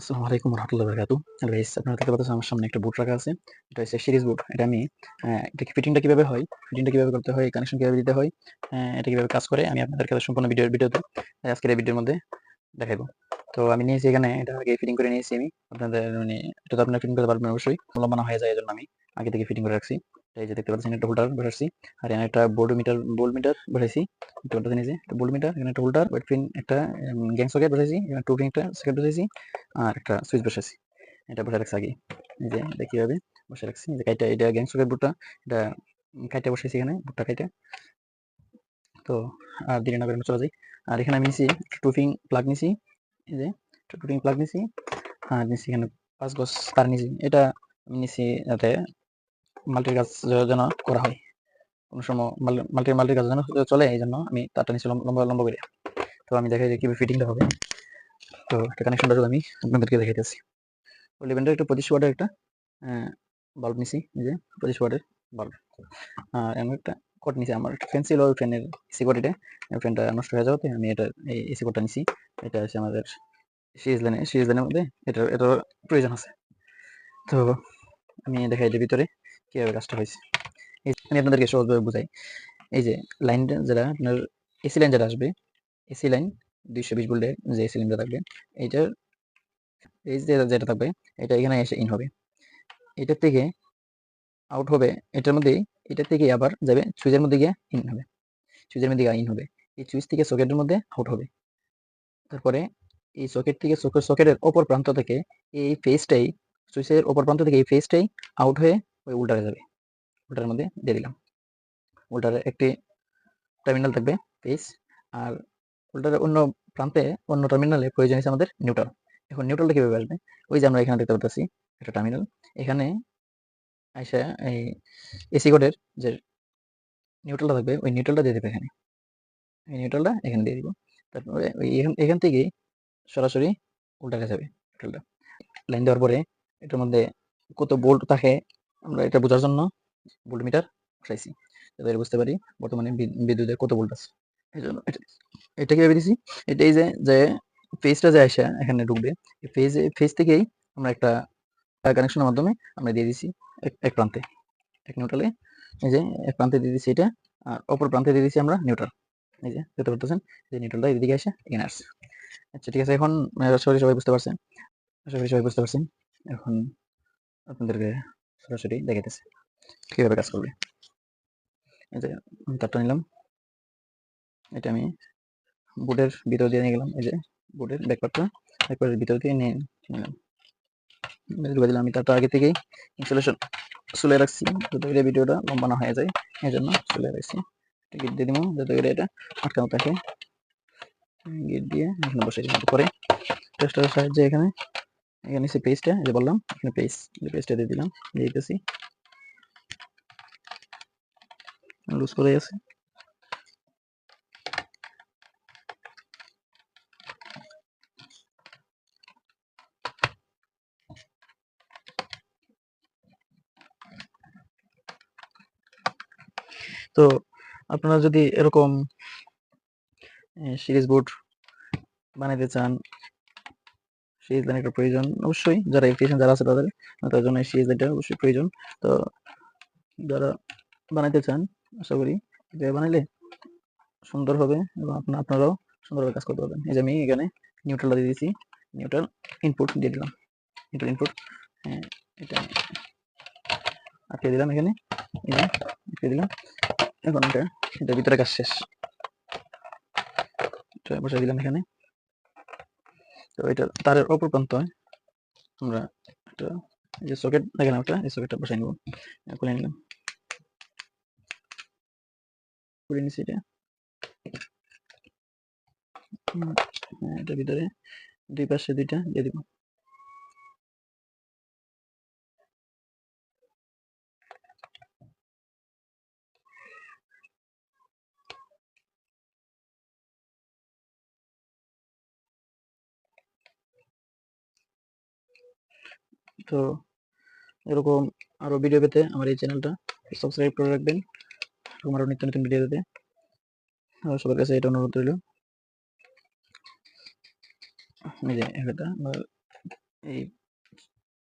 আসসালামু আলাইকুম রহমতুল্লাহ বারকাতু গাইস, আপনারা দেখতে পাচ্ছেন আমার সামনে একটা বুট রাখা আছে। এটা হচ্ছে সিরিজ বুট এটা আমি এটা ফিটিংটা কীভাবে হয়? ফিটিংটা কীভাবে করতে হয়? কানেকশন কীভাবে দিতে হয়? এটা কীভাবে কাজ করে? আমি আপনাদের কাছে সম্পূর্ণ ভিডিও ভিডিওতে আজকের এই ভিডিওর মধ্যে দেখাবো তো আমি নিয়েছি এখানে, এটা আগে ফিটিং করে নিয়েছি আমি। আপনাদের মানে এটা তো আপনারা ফিটিং করতে পারবেন অবশ্যই। লম্বানো হয়ে যায় এজন্য আমি আগে থেকে ফিটিং করে রাখছি। এই যে দেখতে পাচ্ছেন, একটা হোল্ডার বসাচ্ছি আর এখানে একটা বোর্ড মিটার বোল্ড মিটার বসাইছি। দেখতে পাচ্ছেন এই যে, একটা বোল্ড মিটার এখানে একটা হোল্ডার ওয়েট পিন একটা গ্যাং সকেট বসাইছি, এখানে টু পিন একটা সকেট বসাইছি, আর একটা সুইচ বসাইছি। এটা বসে রাখছি আগে এই যে, এটা কীভাবে বসে রাখছি? যে কাইটা, এটা গ্যাং সকেট বুটটা এটা কাইটা বসাইছি এখানে বুটটা কাইটা। তো, আর দেরি না করে চলে যাই। আর এখানে আমি নিছি টুপিং প্লাগ নিছি। এই যে টুপিং প্লাগ নিছি। আর নিছি এখানে পাঁচ গজ তার নিছি। এটা আমি নিছি যাতে মাল্টির কাজ যেন করা হয়। কোনো সময় মাল্টি মাল্টির কাজ যেন চলে, এই জন্য আমি তারটা নিচে লম্বা লম্বা করে। তো আমি দেখাই যে কীভাবে ফিটিংটা হবে। তো একটা কানেকশনটা আমি আপনাদেরকে দেখাইতেছি লিভেন্টের একটা পঁচিশ ওয়াটের একটা বাল্ব নিছি যে পঁচিশ ওয়াটের বাল্ব আর এমন একটা কোড নিছি। আমার একটা ফ্যান ছিল, ওই ফ্যানের এসি কোড এটা ফ্যানটা নষ্ট হয়ে যাওয়াতে আমি এটা, এই এসি কোডটা নিছি। এটা হচ্ছে আমাদের সিরিজ লাইনে সিরিজ লাইনের মধ্যে। এটার এটার প্রয়োজন আছে। তো আমি দেখাই এটার ভিতরে। কীভাবে কাজটা হয়েছে? আমি আপনাদেরকে সহজভাবে বুঝাই। এই যে লাইনটা যেটা আপনার এসি লাইন যেটা আসবে এসি লাইন দুইশো বিশ ভোল্টের যে এসি লাইনটা থাকবে, এইটার এই যেটা থাকবে, এটা এখানে এসে ইন হবে। এটার থেকে আউট হবে, এটার মধ্যে এটার থেকে আবার যাবে সুইচের মধ্যে গিয়ে ইন হবে। সুইচের মধ্যে গিয়ে ইন হবে। এই সুইচ থেকে সকেটের মধ্যে আউট হবে। তারপরে এই সকেট থেকে সকেটের অপর প্রান্ত থেকে এই ফেসটাই সুইচের অপর প্রান্ত থেকে এই ফেসটাই আউট হয়ে ওই উল্টারে যাবে। উল্টার মধ্যে দিয়ে দিলাম। উল্টারে একটি টার্মিনাল থাকবে ফেস আর উল্টারে অন্য প্রান্তে অন্য টার্মিনালে প্রয়োজন আছে আমাদের নিউট্রাল এখন নিউট্রালটা কীভাবে আসবে? ওই যে আমরা এখানে দেখতে পাচ্ছি একটা টার্মিনাল এখানে আইসা এই এসি কোডের যে নিউট্রালটা থাকবে, ওই নিউট্রালটা দিয়ে দেবে এখানে। এই নিউট্রালটা এখানে দিয়ে দিব। তারপরে ওই এখান থেকে সরাসরি উল্টাতে যাবে নিউট্রালটা লাইন দেওয়ার পরে এটার মধ্যে কত বোল্ট থাকে আমরা এটা বোঝার জন্য ভোল্ট মিটার বসাইছি। যাতে বুঝতে পারি বর্তমানে বিদ্যুতের কত ভোল্ট আছে। এই জন্য এটা কীভাবে দিছি? এটাই যে যে ফেজটা যে আসে, এখানে ঢুকবে ফেজ ফেজ থেকেই আমরা একটা কানেকশনের মাধ্যমে আমরা দিয়ে দিছি এক প্রান্তে। এক নিউট্রালে এই যে এক প্রান্তে দিয়ে দিচ্ছি এটা, আর অপর প্রান্তে দিয়ে দিচ্ছি আমরা নিউট্রাল এই যে, দেখতে পারতেছেন? যে নিউট্রালটা এদিকে আসে, এখানে আসছে। আচ্ছা ঠিক আছে, এখন আশা করি সবাই বুঝতে পারছেন। করি সবাই বুঝতে পারছেন। এখন আপনাদেরকে সরাসরি দেখাইতেছে। কীভাবে কাজ করবে? এই যে তারটা নিলাম। এটা আমি বোর্ডের ভিতর দিয়ে নিয়ে গেলাম। এই যে বোর্ডের ব্যাকপার্টটা ব্যাকপার্টের ভিতর দিয়ে নিয়ে নিলাম। ঢুকে দিলাম আমি তারটা আগে থেকেই ইনস্টলেশন চলে রাখছি, যাতে করে ভিডিওটা লম্বা না হয়ে যায়। এই জন্য চলে রাখছি। গিট দিয়ে দিব, যাতে করে এটা আটকানো থাকে। গিট দিয়ে এখানে বসে দিলাম পরে টেস্টারের সাহায্যে এখানে এখানে সে পেজটা যে বললাম, এখানে পেজ পেজটা দিয়ে দিলাম, দিয়ে দিতেছি। লুজ করে আছে তো আপনারা যদি এরকম সিরিজ বোর্ড বানাইতে চান সিরিজ লাইন প্রয়োজন। অবশ্যই যারা ইলেকট্রিশিয়ান যারা আছে তাদের তার জন্য লাইনটা অবশ্যই প্রয়োজন। তো যারা বানাইতে চান, আশা করি যে বানাইলে সুন্দর হবে এবং আপনার আপনারাও সুন্দরভাবে কাজ করতে পারবেন। এই যে আমি এখানে নিউট্রাল দিয়ে দিয়েছি। নিউট্রাল ইনপুট দিয়ে দিলাম। নিউট্রাল ইনপুট হ্যাঁ এটা আটকে দিলাম এখানে। আটকে দিলাম। এখন এটা এটা ভিতরে কাজ শেষ। বসাই দিলাম এখানে। তো এটা তারের অপর প্রান্ত। আমরা একটা যে সকেট দেখেন ওটা এই সকেটটা বসাই নিব। খুলে নিলাম। খুলে নিছি এটা। এটা ভিতরে দুই পাশে দুইটা দিয়ে দিব। তো এরকম আরও ভিডিও পেতে আমার এই চ্যানেলটা সাবস্ক্রাইব করে রাখবেন। এরকম আরও নিত্য নতুন ভিডিও পেতে। সবার কাছে এটা অনুরোধ রইল। এটা এই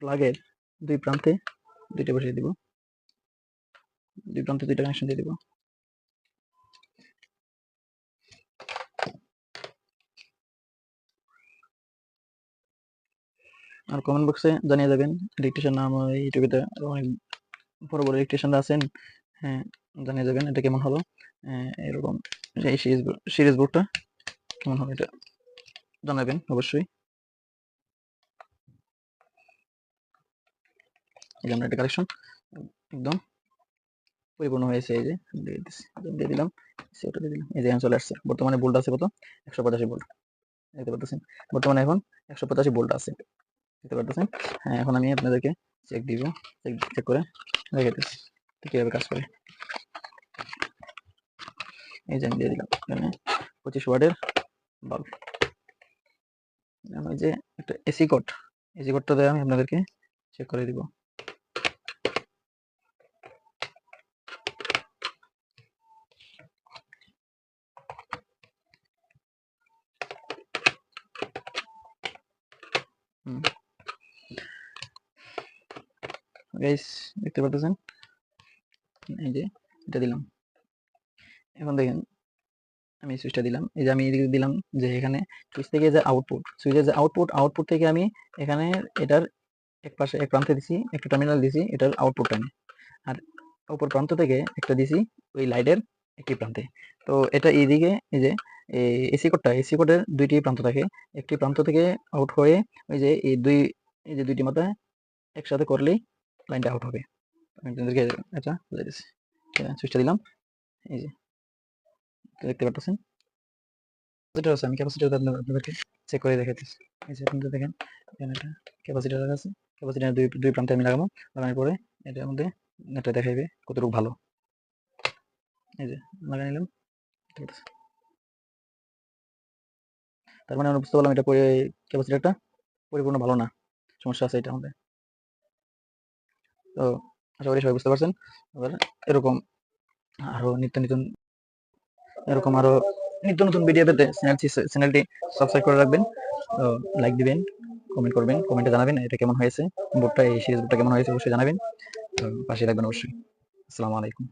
প্লাগের দুই প্রান্তে দুইটা বসিয়ে দিব। দুই প্রান্তে দুইটা কানেকশন দিয়ে দিব। আর কমেন্ট বক্সে জানিয়ে যাবেন ইলেকট্রিশিয়ান নাম ইউটিউবে অনেক বড় বড় ইলেকট্রিশিয়ানরা আছেন হ্যাঁ জানিয়ে যাবেন এটা কেমন হলো। এরকম এই সিরিজ সিরিজ বোর্ডটা কেমন হবে এটা জানাবেন অবশ্যই। এই আমরা একটা কালেকশন একদম পরিপূর্ণ হয়েছে, এই যে দিয়ে দিয়ে দিলাম সেটা দিয়ে দিলাম, এই যে চলে আসছে, বর্তমানে বোল্ট আছে কত? একশো পঁচাশি বোল্ট দেখতে পারতেছেন বর্তমানে এখন একশো পঁচাশি বোল্ট আছে। দেখতে পারতেছেন? হ্যাঁ এখন আমি আপনাদেরকে চেক দিব চেক চেক করে রেখে দিচ্ছি তো কীভাবে কাজ করে। এই যে আমি দিয়ে দিলাম এখানে পঁচিশ ওয়ার্ডের বাল্ব। ওই যে একটা এসি কোড এসি কোডটা দিয়ে আমি আপনাদেরকে চেক করে দিব। গাইস দেখতে পারতেছেন? এই যে, এটা দিলাম। এখন দেখেন, আমি সুইচটা দিলাম। এই যে আমি দিলাম যে এখানে সুইচ থেকে যে আউটপুট সুইচের যে আউটপুট আউটপুট থেকে আমি এখানে এটার এক পাশে, এক প্রান্তে দিছি, একটা টার্মিনাল দিছি, এটার আউটপুটটা আমি আর উপর প্রান্ত থেকে একটা দিছি ওই লাইটের একটি প্রান্তে। তো এটা এইদিকে, এই যে এসি কোডটা এসি কোডের দুইটি প্রান্ত থাকে। একটি প্রান্ত থেকে আউট হয়ে ওই যে এই দুই, এই যে দুইটি মাথা একসাথে করলেই লাইনটা আউট হবে। আমি আপনাদেরকে এটা বুঝাই দিচ্ছি। সুইচটা দিলাম। এই যে, দেখতে পারতেছেন? যেটা আছে, আমি ক্যাপাসিটি আপনাদেরকে চেক করে দেখাইতেছি এই যে আপনাদের দেখেন, এখানে একটা ক্যাপাসিটার আছে। ক্যাপাসিটার দুই দুই প্রান্তে আমি লাগাবো। লাগানোর পরে এটার মধ্যে এটা দেখাইবে কতটুকু ভালো। এই যে, লাগাই নিলাম। তার মানে আমরা বুঝতে পারলাম এটা ক্যাপাসিটারটা পরিপূর্ণ ভালো না। সমস্যা আছে এটা আমাদের তো আশা করি সবাই বুঝতে পারছেন। এবার এরকম আরও নিত্য নতুন, এরকম আরও নিত্য নতুন ভিডিও পেতে চ্যানেলটি সাবস্ক্রাইব করে রাখবেন। লাইক দিবেন কমেন্ট করবেন কমেন্টে জানাবেন এটা কেমন হয়েছে বোর্ডটা এই সিরিজ বোর্ডটা কেমন হয়েছে অবশ্যই জানাবেন। তো পাশে রাখবেন অবশ্যই। আসসালামু আলাইকুম।